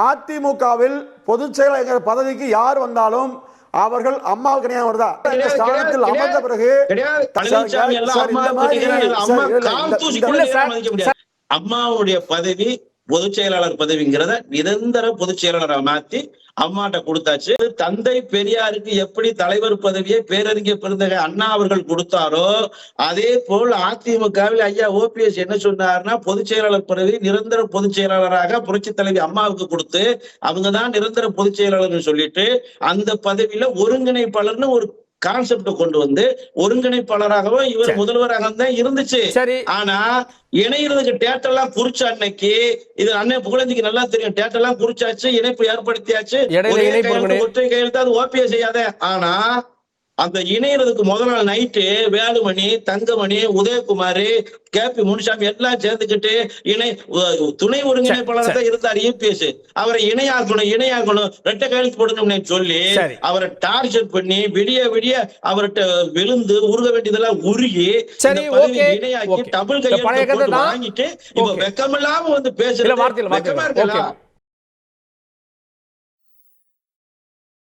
அதிமுகவில் பொதுச் செயலாளர் பதவிக்கு யார் வந்தாலும் அவர்கள் அம்மாவுக்கு நியாயம் இந்த ஸ்தானத்தில் அமர்ந்த பிறகு அம்மாவுடைய பதவி பொதுச் செயலாளர் பதவிங்கிறத நிரந்தர பொதுச் செயலாளரா மாத்தி அம்மாட்ட கொடுத்தாச்சு. தந்தை பெரியாருக்கு எப்படி தலைவர் பதவியை பேரறிஞர் பெருந்தகை அண்ணா அவர்கள் கொடுத்தாரோ அதே போல் அதிமுகவில் ஐயா ஓபிஎஸ் என்ன சொன்னார்னா பொதுச் செயலாளர் பதவி நிரந்தர பொதுச் செயலாளராக புரட்சி தலைவி அம்மாவுக்கு கொடுத்து அவங்கதான் நிரந்தர பொதுச் செயலாளர்னு சொல்லிட்டு அந்த பதவியில ஒருங்கிணைப்பாளர்னு ஒரு கான்செப்ட் கொண்டு வந்து ஒருங்கிணைப்பாளராகவும் இவர். முதல்வராக தான் இருந்துச்சு. ஆனா இணைகிறதுக்கு டேட்டெல்லாம் குறிச்ச அன்னைக்கு இது அண்ணன் புகழஞ்சிக்கு நல்லா தெரியும். டேட்டெல்லாம் குறிச்சாச்சு இணைப்பு ஏற்படுத்தியாச்சு. ஒற்றை கையெழுத்து அது ஓபிஎஸ் செய்யாத. ஆனா அந்த இணையறதுக்கு முதல் நாள் night Velumani Thangamani Udhayakumar K P Munusamy எல்லாம் சேர்ந்துக்கிட்டு இணை துணை ஒருங்கிணைப்பாளர் தான் இருந்தார் யூபிஎஸ் அவரை இணையாக்கணும் இணையாக்கணும் ரெட்டை கையெழுத்து போடணும்னு சொல்லி. அவரை டார்ச்சர் பண்ணி விடிய விடிய அவர்கிட்ட விழுந்து உருக வேண்டியதெல்லாம் உருகி இணையாக்கி பழைய கையெழுத்து. வாங்கிட்டு இப்ப. வெக்கமில்லாம வந்து வார்த்தையில் வெக்கமா வார்த்தையில் இருக்கா ஓகே.